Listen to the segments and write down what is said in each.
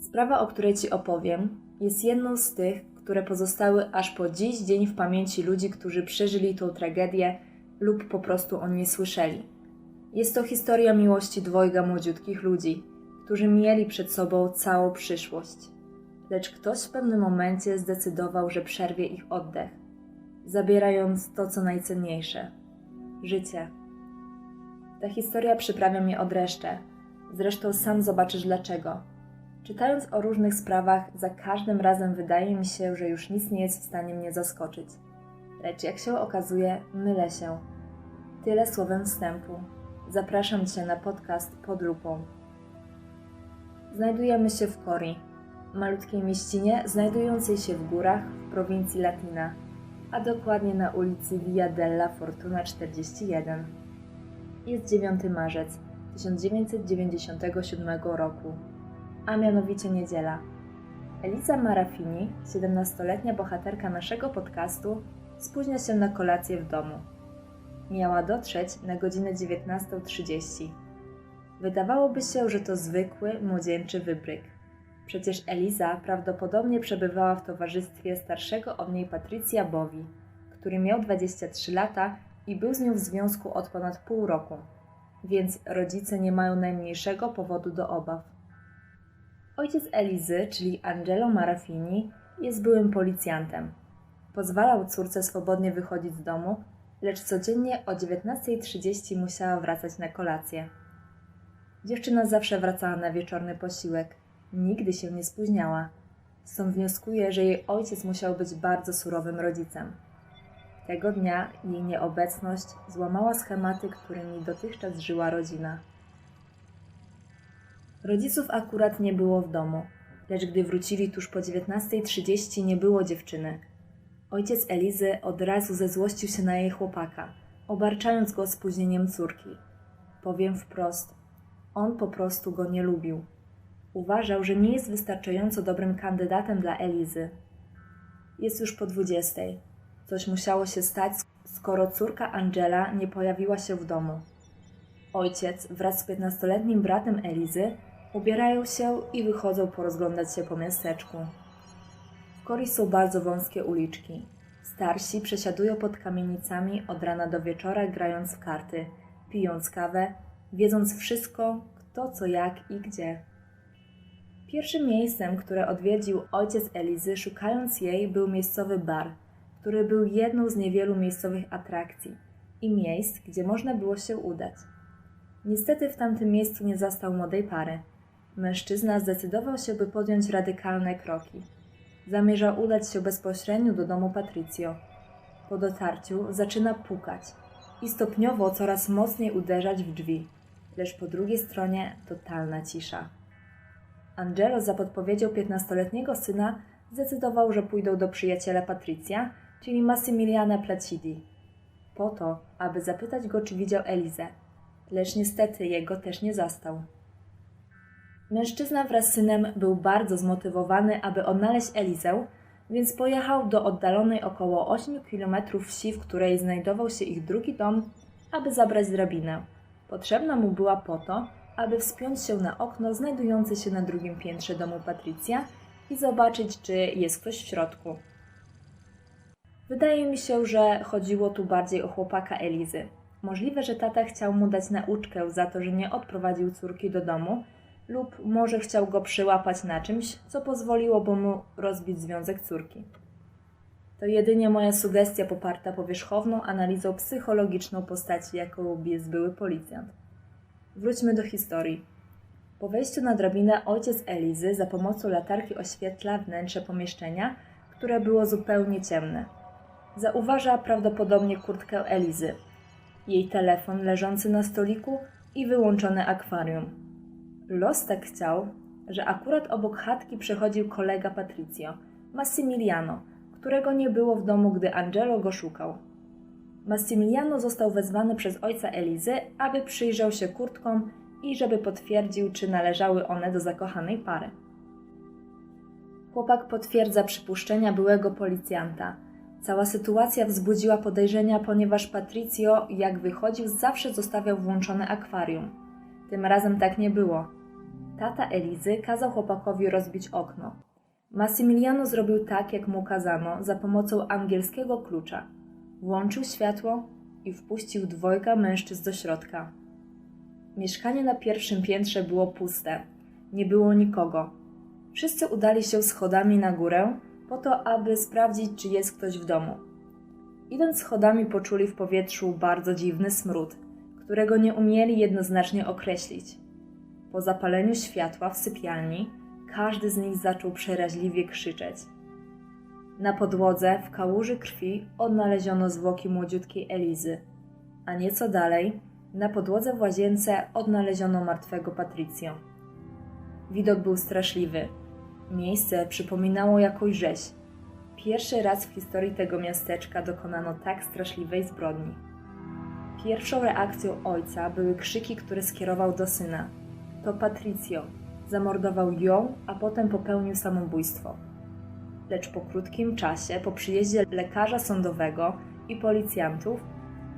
Sprawa, o której Ci opowiem, jest jedną z tych, które pozostały aż po dziś dzień w pamięci ludzi, którzy przeżyli tą tragedię lub po prostu o niej słyszeli. Jest to historia miłości dwojga młodziutkich ludzi, którzy mieli przed sobą całą przyszłość. Lecz ktoś w pewnym momencie zdecydował, że przerwie ich oddech, zabierając to, co najcenniejsze życie. Ta historia przyprawia mnie o dreszcze. Zresztą sam zobaczysz dlaczego. Czytając o różnych sprawach, za każdym razem wydaje mi się, że już nic nie jest w stanie mnie zaskoczyć. Lecz jak się okazuje, mylę się. Tyle słowem wstępu. Zapraszam Cię na podcast pod lupą. Znajdujemy się w Cori, malutkiej mieścinie znajdującej się w górach w prowincji Latina, a dokładnie na ulicy Via della Fortuna 41. Jest 9 marzec 1997 roku, a mianowicie niedziela. Eliza Marafini, 17-letnia bohaterka naszego podcastu, spóźnia się na kolację w domu. Miała dotrzeć na godzinę 19.30. Wydawałoby się, że to zwykły, młodzieńczy wybryk. Przecież Eliza prawdopodobnie przebywała w towarzystwie starszego od niej Patrycja Bowi, który miał 23 lata i był z nią w związku od ponad pół roku, więc rodzice nie mają najmniejszego powodu do obaw. Ojciec Elizy, czyli Angelo Marafini, jest byłym policjantem. Pozwalał córce swobodnie wychodzić z domu, lecz codziennie o 19.30 musiała wracać na kolację. Dziewczyna zawsze wracała na wieczorny posiłek, nigdy się nie spóźniała. Stąd wnioskuję, że jej ojciec musiał być bardzo surowym rodzicem. Tego dnia jej nieobecność złamała schematy, którymi dotychczas żyła rodzina. Rodziców akurat nie było w domu, lecz gdy wrócili tuż po 19.30 nie było dziewczyny. Ojciec Elizy od razu zezłościł się na jej chłopaka, obarczając go spóźnieniem córki. Powiem wprost, on po prostu go nie lubił. Uważał, że nie jest wystarczająco dobrym kandydatem dla Elizy. Jest już po dwudziestej. Coś musiało się stać, skoro córka Angela nie pojawiła się w domu. Ojciec wraz z piętnastoletnim bratem Elizy ubierają się i wychodzą porozglądać się po miasteczku. W Kori są bardzo wąskie uliczki. Starsi przesiadują pod kamienicami od rana do wieczora, grając w karty, pijąc kawę, wiedząc wszystko, kto co jak i gdzie. Pierwszym miejscem, które odwiedził ojciec Elizy, szukając jej, był miejscowy bar, który był jedną z niewielu miejscowych atrakcji i miejsc, gdzie można było się udać. Niestety w tamtym miejscu nie zastał młodej pary. Mężczyzna zdecydował się, by podjąć radykalne kroki. Zamierzał udać się bezpośrednio do domu Patricio. Po dotarciu zaczyna pukać i stopniowo coraz mocniej uderzać w drzwi, lecz po drugiej stronie totalna cisza. Angelo za podpowiedzią piętnastoletniego syna zdecydował, że pójdą do przyjaciela Patricia, czyli Massimiliana Placidi, po to, aby zapytać go, czy widział Elizę, lecz niestety jego też nie zastał. Mężczyzna wraz z synem był bardzo zmotywowany, aby odnaleźć Elizę, więc pojechał do oddalonej około 8 km wsi, w której znajdował się ich drugi dom, aby zabrać drabinę. Potrzebna mu była po to, aby wspiąć się na okno znajdujące się na drugim piętrze domu Patrycja i zobaczyć, czy jest ktoś w środku. Wydaje mi się, że chodziło tu bardziej o chłopaka Elizy. Możliwe, że tata chciał mu dać nauczkę za to, że nie odprowadził córki do domu, lub może chciał go przyłapać na czymś, co pozwoliłoby mu rozbić związek córki. To jedynie moja sugestia poparta powierzchowną analizą psychologiczną postaci, jaką jest były policjant. Wróćmy do historii. Po wejściu na drabinę ojciec Elizy za pomocą latarki oświetla wnętrze pomieszczenia, które było zupełnie ciemne. Zauważa prawdopodobnie kurtkę Elizy, jej telefon leżący na stoliku i wyłączone akwarium. Los tak chciał, że akurat obok chatki przechodził kolega Patricio, Massimiliano, którego nie było w domu, gdy Angelo go szukał. Massimiliano został wezwany przez ojca Elizy, aby przyjrzał się kurtkom i żeby potwierdził, czy należały one do zakochanej pary. Chłopak potwierdza przypuszczenia byłego policjanta. Cała sytuacja wzbudziła podejrzenia, ponieważ Patricio, jak wychodził, zawsze zostawiał włączone akwarium. Tym razem tak nie było. Tata Elizy kazał chłopakowi rozbić okno. Massimiliano zrobił tak, jak mu kazano, za pomocą angielskiego klucza. Włączył światło i wpuścił dwojga mężczyzn do środka. Mieszkanie na pierwszym piętrze było puste. Nie było nikogo. Wszyscy udali się schodami na górę, po to, aby sprawdzić, czy jest ktoś w domu. Idąc schodami, poczuli w powietrzu bardzo dziwny smród, którego nie umieli jednoznacznie określić. Po zapaleniu światła w sypialni, każdy z nich zaczął przeraźliwie krzyczeć. Na podłodze, w kałuży krwi, odnaleziono zwłoki młodziutkiej Elizy, a nieco dalej, na podłodze w łazience, odnaleziono martwego Patricio. Widok był straszliwy. Miejsce przypominało jakąś rzeź. Pierwszy raz w historii tego miasteczka dokonano tak straszliwej zbrodni. Pierwszą reakcją ojca były krzyki, które skierował do syna. To Patricio. Zamordował ją, a potem popełnił samobójstwo. Lecz po krótkim czasie, po przyjeździe lekarza sądowego i policjantów,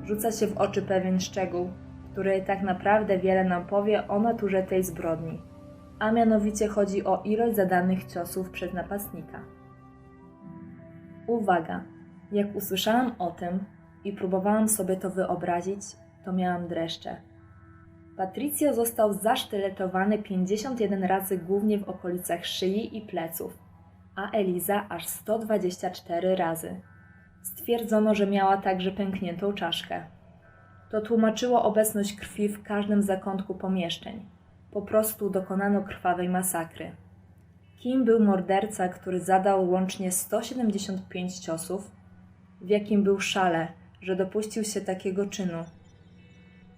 rzuca się w oczy pewien szczegół, który tak naprawdę wiele nam powie o naturze tej zbrodni a mianowicie chodzi o ilość zadanych ciosów przez napastnika. Uwaga! Jak usłyszałam o tym i próbowałam sobie to wyobrazić, to miałam dreszcze. Patricio został zasztyletowany 51 razy głównie w okolicach szyi i pleców, a Eliza aż 124 razy. Stwierdzono, że miała także pękniętą czaszkę. To tłumaczyło obecność krwi w każdym zakątku pomieszczeń po prostu dokonano krwawej masakry. Kim był morderca, który zadał łącznie 175 ciosów? W jakim był szale, że dopuścił się takiego czynu?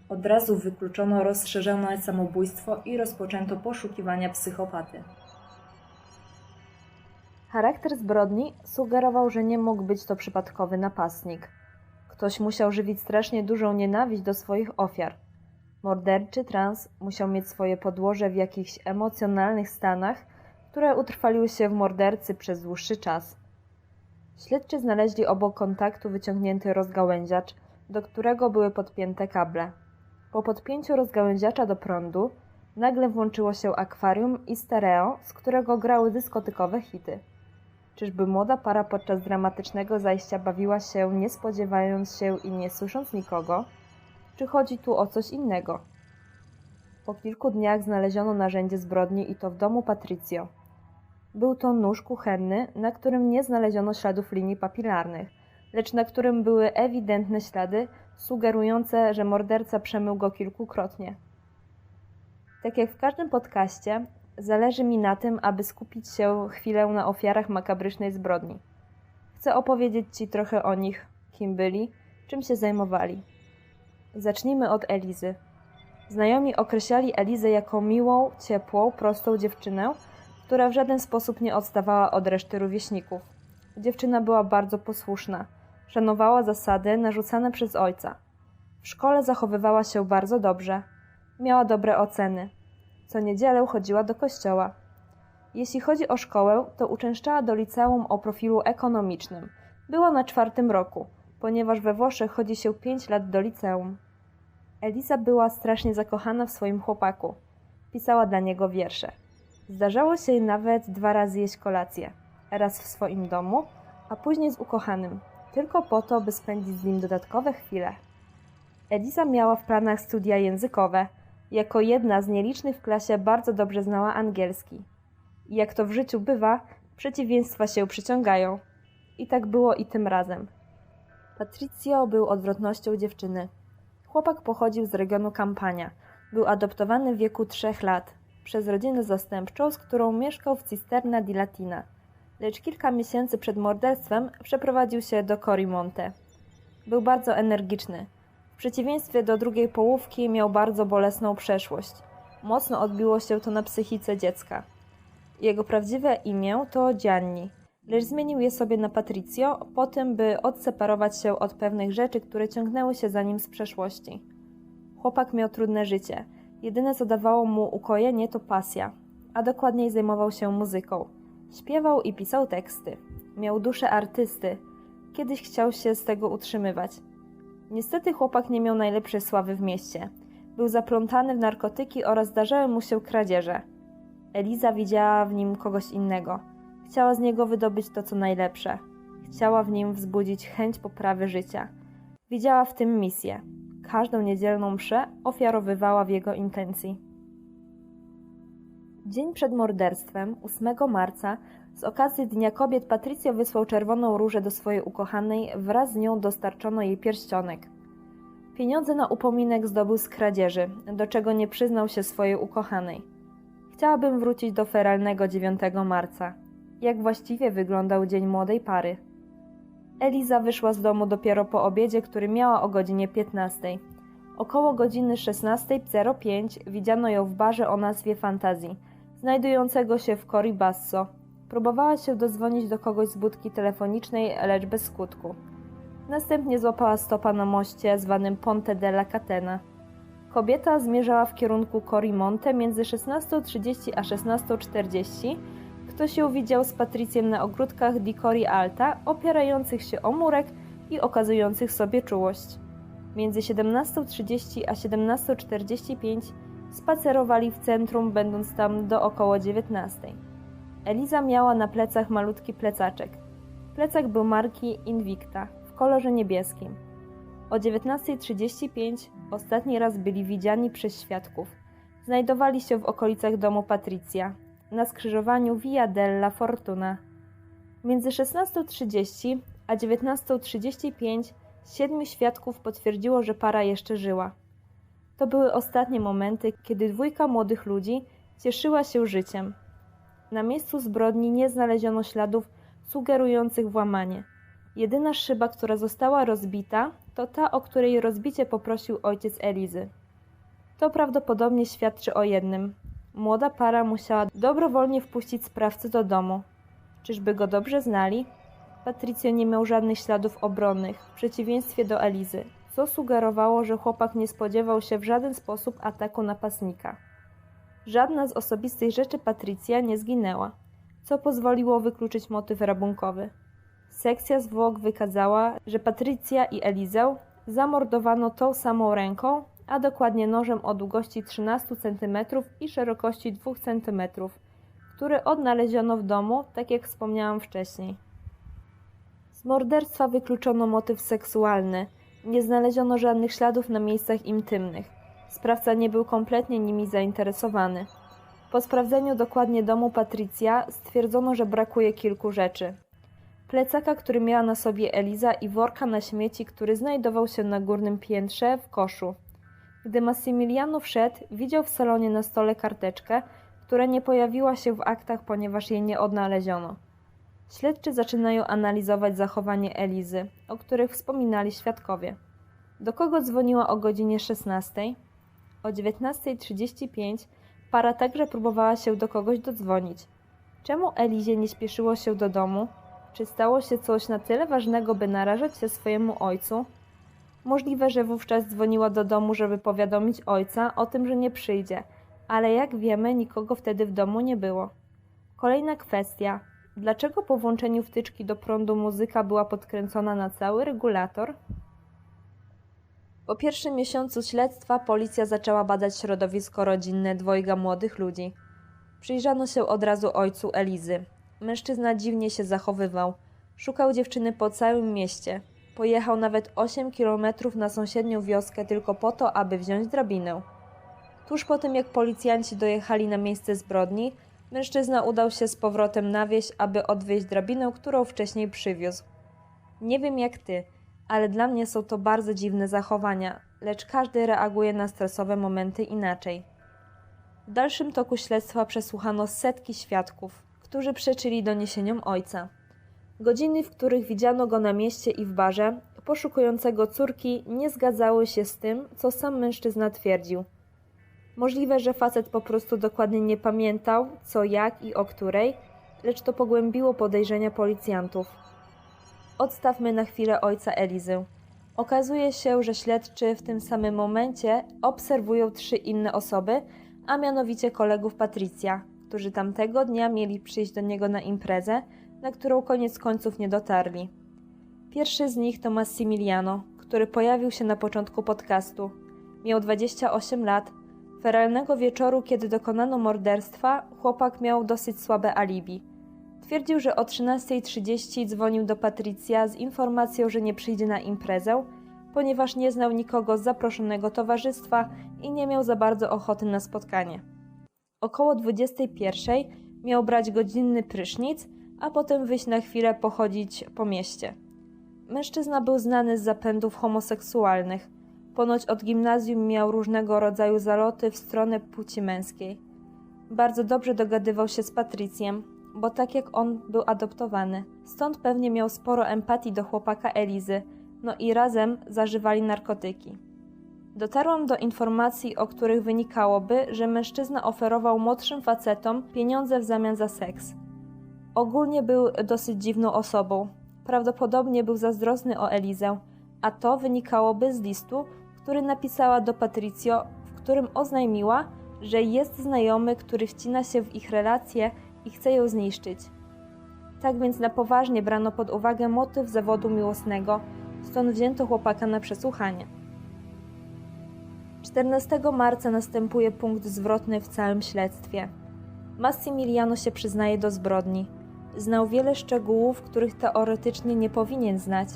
Od razu wykluczono rozszerzone samobójstwo i rozpoczęto poszukiwania psychopaty. Charakter zbrodni sugerował, że nie mógł być to przypadkowy napastnik. Ktoś musiał żywić strasznie dużą nienawiść do swoich ofiar. Morderczy trans musiał mieć swoje podłoże w jakichś emocjonalnych stanach, które utrwaliły się w mordercy przez dłuższy czas. Śledczy znaleźli obok kontaktu wyciągnięty rozgałęziacz, do którego były podpięte kable. Po podpięciu rozgałęziacza do prądu nagle włączyło się akwarium i stereo, z którego grały dyskotykowe hity. Czyżby młoda para podczas dramatycznego zajścia bawiła się, nie spodziewając się i nie słysząc nikogo? Czy chodzi tu o coś innego? Po kilku dniach znaleziono narzędzie zbrodni i to w domu Patricio. Był to nóż kuchenny, na którym nie znaleziono śladów linii papilarnych, lecz na którym były ewidentne ślady sugerujące, że morderca przemył go kilkukrotnie. Tak jak w każdym podcaście, zależy mi na tym, aby skupić się chwilę na ofiarach makabrycznej zbrodni. Chcę opowiedzieć Ci trochę o nich, kim byli, czym się zajmowali. Zacznijmy od Elizy. Znajomi określali Elizę jako miłą, ciepłą, prostą dziewczynę, która w żaden sposób nie odstawała od reszty rówieśników. Dziewczyna była bardzo posłuszna, szanowała zasady narzucane przez ojca. W szkole zachowywała się bardzo dobrze, miała dobre oceny. Co niedzielę chodziła do kościoła. Jeśli chodzi o szkołę, to uczęszczała do liceum o profilu ekonomicznym. Była na czwartym roku, ponieważ we Włoszech chodzi się pięć lat do liceum. Eliza była strasznie zakochana w swoim chłopaku. Pisała dla niego wiersze. Zdarzało się jej nawet dwa razy jeść kolację. Raz w swoim domu, a później z ukochanym, tylko po to, by spędzić z nim dodatkowe chwile. Eliza miała w planach studia językowe. Jako jedna z nielicznych w klasie bardzo dobrze znała angielski. Jak to w życiu bywa, przeciwieństwa się przyciągają. I tak było i tym razem. Patricio był odwrotnością dziewczyny. Chłopak pochodził z regionu Kampania. Był adoptowany w wieku trzech lat przez rodzinę zastępczą, z którą mieszkał w Cisterna di Latina. Lecz kilka miesięcy przed morderstwem przeprowadził się do Corimonte. Był bardzo energiczny. W przeciwieństwie do drugiej połówki miał bardzo bolesną przeszłość. Mocno odbiło się to na psychice dziecka. Jego prawdziwe imię to Gianni, lecz zmienił je sobie na Patricio, po tym by odseparować się od pewnych rzeczy, które ciągnęły się za nim z przeszłości. Chłopak miał trudne życie. Jedyne co dawało mu ukojenie to pasja, a dokładniej zajmował się muzyką. Śpiewał i pisał teksty. Miał duszę artysty. Kiedyś chciał się z tego utrzymywać. Niestety chłopak nie miał najlepszej sławy w mieście. Był zaplątany w narkotyki oraz zdarzały mu się kradzieże. Eliza widziała w nim kogoś innego. Chciała z niego wydobyć to, co najlepsze. Chciała w nim wzbudzić chęć poprawy życia. Widziała w tym misję. Każdą niedzielną mszę ofiarowywała w jego intencji. Dzień przed morderstwem, 8 marca, z okazji Dnia Kobiet Patricio wysłał czerwoną różę do swojej ukochanej, wraz z nią dostarczono jej pierścionek. Pieniądze na upominek zdobył z kradzieży, do czego nie przyznał się swojej ukochanej. Chciałabym wrócić do feralnego 9 marca. Jak właściwie wyglądał dzień młodej pary? Eliza wyszła z domu dopiero po obiedzie, który miała o godzinie 15. Około godziny 16.05 widziano ją w barze o nazwie Fantazji, znajdującego się w Cori Basso. Próbowała się dozwonić do kogoś z budki telefonicznej, lecz bez skutku. Następnie złapała stopa na moście zwanym Ponte della Catena. Kobieta zmierzała w kierunku Corimonte między 16.30 a 16.40. Ktoś ją widział z Patrycjem na ogródkach di Cori Alta, opierających się o murek i okazujących sobie czułość. Między 17.30 a 17.45 spacerowali w centrum, będąc tam do około 19.00. Eliza miała na plecach malutki plecaczek. Plecak był marki Invicta w kolorze niebieskim. O 19.35 ostatni raz byli widziani przez świadków. Znajdowali się w okolicach domu Patricia, na skrzyżowaniu Via della Fortuna. Między 16.30 a 19.35 siedmiu świadków potwierdziło, że para jeszcze żyła. To były ostatnie momenty, kiedy dwójka młodych ludzi cieszyła się życiem. Na miejscu zbrodni nie znaleziono śladów sugerujących włamanie. Jedyna szyba, która została rozbita, to ta, o której rozbicie poprosił ojciec Elizy. To prawdopodobnie świadczy o jednym. Młoda para musiała dobrowolnie wpuścić sprawcę do domu. Czyżby go dobrze znali? Patricio nie miał żadnych śladów obronnych, w przeciwieństwie do Elizy, co sugerowało, że chłopak nie spodziewał się w żaden sposób ataku napastnika. Żadna z osobistych rzeczy Patrycja nie zginęła, co pozwoliło wykluczyć motyw rabunkowy. Sekcja zwłok wykazała, że Patrycja i Elizę zamordowano tą samą ręką, a dokładnie nożem o długości 13 cm i szerokości 2 cm, który odnaleziono w domu, tak jak wspomniałam wcześniej. Z morderstwa wykluczono motyw seksualny. Nie znaleziono żadnych śladów na miejscach intymnych. Sprawca nie był kompletnie nimi zainteresowany. Po sprawdzeniu dokładnie domu Patrycja stwierdzono, że brakuje kilku rzeczy. Plecaka, który miała na sobie Eliza i worka na śmieci, który znajdował się na górnym piętrze w koszu. Gdy Massimiliano wszedł, widział w salonie na stole karteczkę, która nie pojawiła się w aktach, ponieważ jej nie odnaleziono. Śledczy zaczynają analizować zachowanie Elizy, o których wspominali świadkowie. Do kogo dzwoniła o godzinie 16? O 19.35 para także próbowała się do kogoś dodzwonić. Czemu Elizie nie śpieszyło się do domu? Czy stało się coś na tyle ważnego, by narażać się swojemu ojcu? Możliwe, że wówczas dzwoniła do domu, żeby powiadomić ojca o tym, że nie przyjdzie, ale jak wiemy, nikogo wtedy w domu nie było. Kolejna kwestia. Dlaczego po włączeniu wtyczki do prądu muzyka była podkręcona na cały regulator? Po pierwszym miesiącu śledztwa policja zaczęła badać środowisko rodzinne dwojga młodych ludzi. Przyjrzano się od razu ojcu Elizy. Mężczyzna dziwnie się zachowywał. Szukał dziewczyny po całym mieście. Pojechał nawet 8 kilometrów na sąsiednią wioskę tylko po to, aby wziąć drabinę. Tuż po tym, jak policjanci dojechali na miejsce zbrodni, mężczyzna udał się z powrotem na wieś, aby odwieźć drabinę, którą wcześniej przywiózł. Nie wiem jak ty, ale dla mnie są to bardzo dziwne zachowania, lecz każdy reaguje na stresowe momenty inaczej. W dalszym toku śledztwa przesłuchano setki świadków, którzy przeczyli doniesieniom ojca. Godziny, w których widziano go na mieście i w barze, poszukującego córki, nie zgadzały się z tym, co sam mężczyzna twierdził. Możliwe, że facet po prostu dokładnie nie pamiętał, co, jak i o której, lecz to pogłębiło podejrzenia policjantów. Odstawmy na chwilę ojca Elizy. Okazuje się, że śledczy w tym samym momencie obserwują trzy inne osoby, a mianowicie kolegów Patrycja, którzy tamtego dnia mieli przyjść do niego na imprezę, na którą koniec końców nie dotarli. Pierwszy z nich to Massimiliano, który pojawił się na początku podcastu. Miał 28 lat, Feralnego wieczoru, kiedy dokonano morderstwa, chłopak miał dosyć słabe alibi. Twierdził, że o 13.30 dzwonił do Patrycja z informacją, że nie przyjdzie na imprezę, ponieważ nie znał nikogo z zaproszonego towarzystwa i nie miał za bardzo ochoty na spotkanie. Około 21.00 miał brać godzinny prysznic, a potem wyjść na chwilę pochodzić po mieście. Mężczyzna był znany z zapędów homoseksualnych. Ponoć od gimnazjum miał różnego rodzaju zaloty w stronę płci męskiej. Bardzo dobrze dogadywał się z Patrycjem, bo tak jak on był adoptowany, stąd pewnie miał sporo empatii do chłopaka Elizy, no i razem zażywali narkotyki. Dotarłam do informacji, o których wynikałoby, że mężczyzna oferował młodszym facetom pieniądze w zamian za seks. Ogólnie był dosyć dziwną osobą. Prawdopodobnie był zazdrosny o Elizę, a to wynikałoby z listu, który napisała do Patricio, w którym oznajmiła, że jest znajomy, który wcina się w ich relacje i chce ją zniszczyć. Tak więc na poważnie brano pod uwagę motyw zawodu miłosnego, stąd wzięto chłopaka na przesłuchanie. 14 marca następuje punkt zwrotny w całym śledztwie. Massimiliano się przyznaje do zbrodni. Znał wiele szczegółów, których teoretycznie nie powinien znać.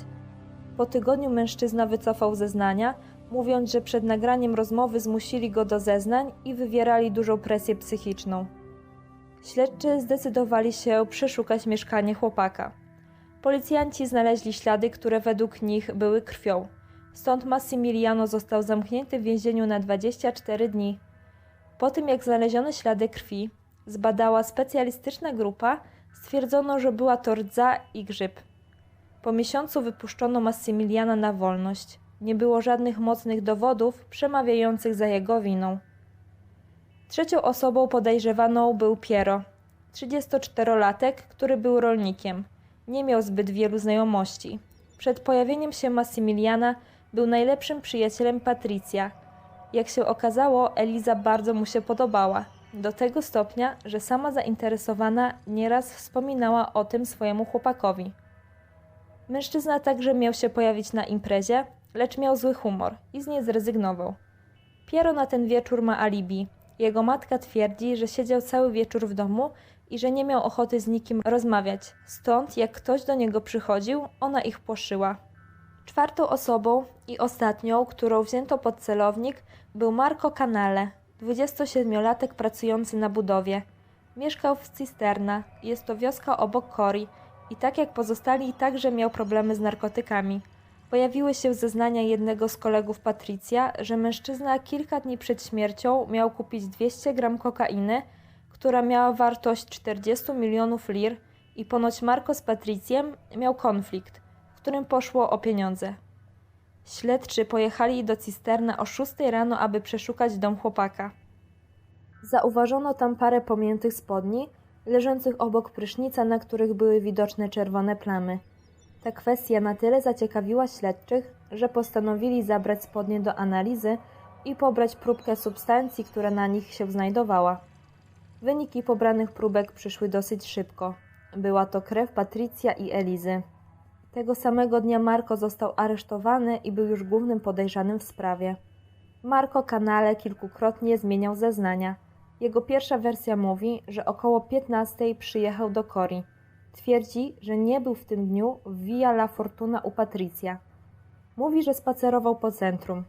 Po tygodniu mężczyzna wycofał zeznania, mówiąc, że przed nagraniem rozmowy zmusili go do zeznań i wywierali dużą presję psychiczną. Śledczy zdecydowali się przeszukać mieszkanie chłopaka. Policjanci znaleźli ślady, które według nich były krwią. Stąd Massimiliano został zamknięty w więzieniu na 24 dni. Po tym jak znaleziono ślady krwi, zbadała specjalistyczna grupa, stwierdzono, że była to rdza i grzyb. Po miesiącu wypuszczono Massymiliana na wolność. Nie było żadnych mocnych dowodów przemawiających za jego winą. Trzecią osobą podejrzewaną był Piero, 34-latek, który był rolnikiem. Nie miał zbyt wielu znajomości. Przed pojawieniem się Massymiliana był najlepszym przyjacielem Patrycja. Jak się okazało, Eliza bardzo mu się podobała. Do tego stopnia, że sama zainteresowana nieraz wspominała o tym swojemu chłopakowi. Mężczyzna także miał się pojawić na imprezie, lecz miał zły humor i z niej zrezygnował. Piero na ten wieczór ma alibi. Jego matka twierdzi, że siedział cały wieczór w domu i że nie miał ochoty z nikim rozmawiać. Stąd, jak ktoś do niego przychodził, ona ich płoszyła. Czwartą osobą i ostatnią, którą wzięto pod celownik, był Marco Canale, 27-latek pracujący na budowie. Mieszkał w Cisterna, jest to wioska obok Cori i tak jak pozostali także miał problemy z narkotykami. Pojawiły się zeznania jednego z kolegów Patrycja, że mężczyzna kilka dni przed śmiercią miał kupić 200 gram kokainy, która miała wartość 40 milionów lir i ponoć Marco z Patrycjem miał konflikt, w którym poszło o pieniądze. Śledczy pojechali do Cisterna o 6 rano, aby przeszukać dom chłopaka. Zauważono tam parę pomiętych spodni, leżących obok prysznica, na których były widoczne czerwone plamy. Ta kwestia na tyle zaciekawiła śledczych, że postanowili zabrać spodnie do analizy i pobrać próbkę substancji, która na nich się znajdowała. Wyniki pobranych próbek przyszły dosyć szybko. Była to krew Patrycja i Elizy. Tego samego dnia Marco został aresztowany i był już głównym podejrzanym w sprawie. Marco Canale kilkukrotnie zmieniał zeznania. Jego pierwsza wersja mówi, że około 15 przyjechał do Cori. Twierdzi, że nie był w tym dniu w Via La Fortuna u Patrycja. Mówi, że spacerował po centrum.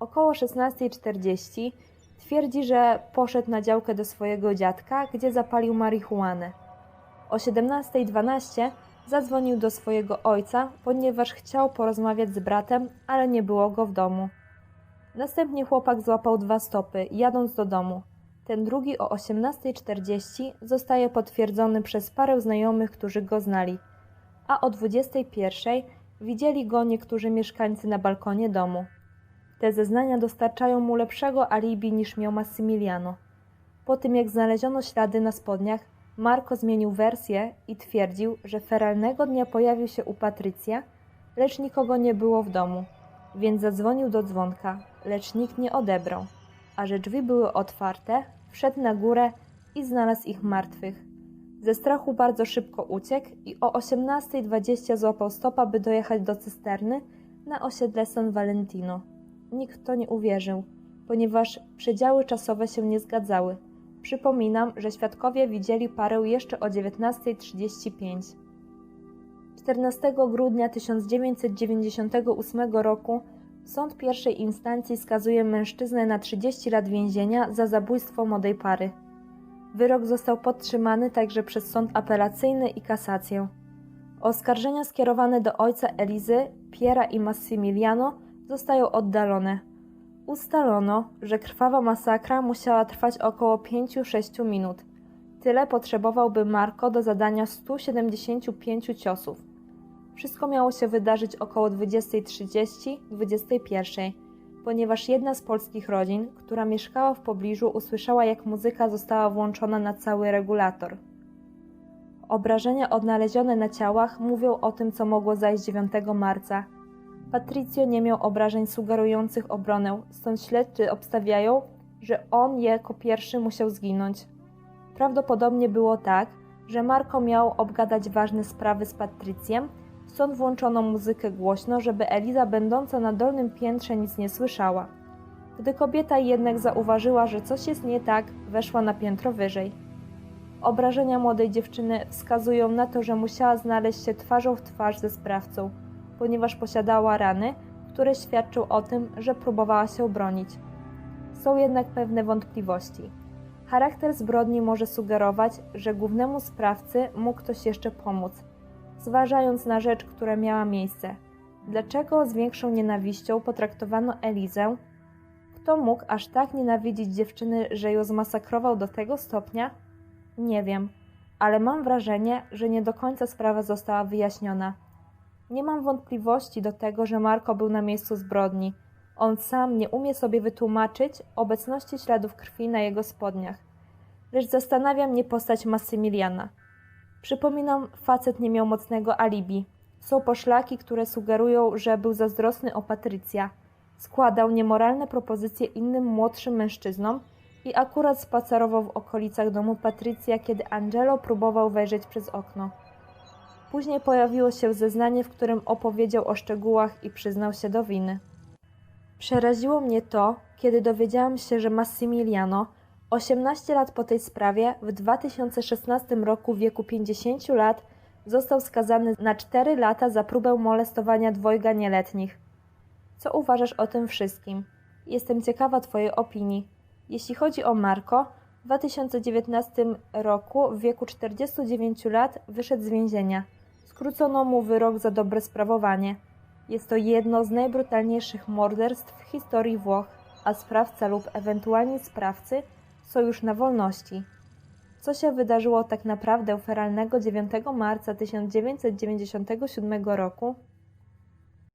Około 16.40 twierdzi, że poszedł na działkę do swojego dziadka, gdzie zapalił marihuanę. O 17.12 zadzwonił do swojego ojca, ponieważ chciał porozmawiać z bratem, ale nie było go w domu. Następnie chłopak złapał dwa stopy, jadąc do domu. Ten drugi o 18.40 zostaje potwierdzony przez parę znajomych, którzy go znali, a o 21.00 widzieli go niektórzy mieszkańcy na balkonie domu. Te zeznania dostarczają mu lepszego alibi niż miał Massimiliano. Po tym jak znaleziono ślady na spodniach, Marco zmienił wersję i twierdził, że feralnego dnia pojawił się u Patrycja, lecz nikogo nie było w domu, więc zadzwonił do dzwonka, lecz nikt nie odebrał, a że drzwi były otwarte, wszedł na górę i znalazł ich martwych. Ze strachu bardzo szybko uciekł i o 18.20 złapał stopa, by dojechać do cysterny na osiedle San Valentino. Nikt to nie uwierzył. ponieważ przedziały czasowe się nie zgadzały. Przypominam, że świadkowie widzieli parę jeszcze o 19.35. 14 grudnia 1998 roku sąd pierwszej instancji skazuje mężczyznę na 30 lat więzienia za zabójstwo młodej pary. Wyrok został podtrzymany także przez sąd apelacyjny i kasację. Oskarżenia skierowane do ojca Elizy, Piera i Massimiliano zostają oddalone. Ustalono, że krwawa masakra musiała trwać około 5-6 minut. Tyle potrzebowałby Marco do zadania 175 ciosów. Wszystko miało się wydarzyć około 20.30-21.00, ponieważ jedna z polskich rodzin, która mieszkała w pobliżu, usłyszała, jak muzyka została włączona na cały regulator. Obrażenia odnalezione na ciałach mówią o tym, co mogło zajść 9 marca. Patricio nie miał obrażeń sugerujących obronę, stąd śledczy obstawiają, że on jako pierwszy musiał zginąć. Prawdopodobnie było tak, że Marco miał obgadać ważne sprawy z Patrycjem, stąd włączono muzykę głośno, żeby Eliza będąca na dolnym piętrze nic nie słyszała. Gdy kobieta jednak zauważyła, że coś jest nie tak, weszła na piętro wyżej. Obrażenia młodej dziewczyny wskazują na to, że musiała znaleźć się twarzą w twarz ze sprawcą, ponieważ posiadała rany, które świadczą o tym, że próbowała się bronić. Są jednak pewne wątpliwości. Charakter zbrodni może sugerować, że głównemu sprawcy mógł ktoś jeszcze pomóc, zważając na rzecz, która miała miejsce. Dlaczego z większą nienawiścią potraktowano Elizę? Kto mógł aż tak nienawidzić dziewczyny, że ją zmasakrował do tego stopnia? Nie wiem, ale mam wrażenie, że nie do końca sprawa została wyjaśniona. Nie mam wątpliwości do tego, że Marko był na miejscu zbrodni. On sam nie umie sobie wytłumaczyć obecności śladów krwi na jego spodniach. Lecz zastanawia mnie postać Massymiliana. Przypominam, facet nie miał mocnego alibi. Są poszlaki, które sugerują, że był zazdrosny o Patrycja. Składał niemoralne propozycje innym młodszym mężczyznom i akurat spacerował w okolicach domu Patrycja, kiedy Angelo próbował wejrzeć przez okno. Później pojawiło się zeznanie, w którym opowiedział o szczegółach i przyznał się do winy. Przeraziło mnie to, kiedy dowiedziałam się, że Massimiliano, 18 lat po tej sprawie, w 2016 roku w wieku 50 lat, został skazany na 4 lata za próbę molestowania dwojga nieletnich. Co uważasz o tym wszystkim? Jestem ciekawa Twojej opinii. Jeśli chodzi o Marco, w 2019 roku w wieku 49 lat wyszedł z więzienia. Skrócono mu wyrok za dobre sprawowanie. Jest to jedno z najbrutalniejszych morderstw w historii Włoch, a sprawca lub ewentualnie sprawcy są już na wolności. Co się wydarzyło tak naprawdę feralnego 9 marca 1997 roku?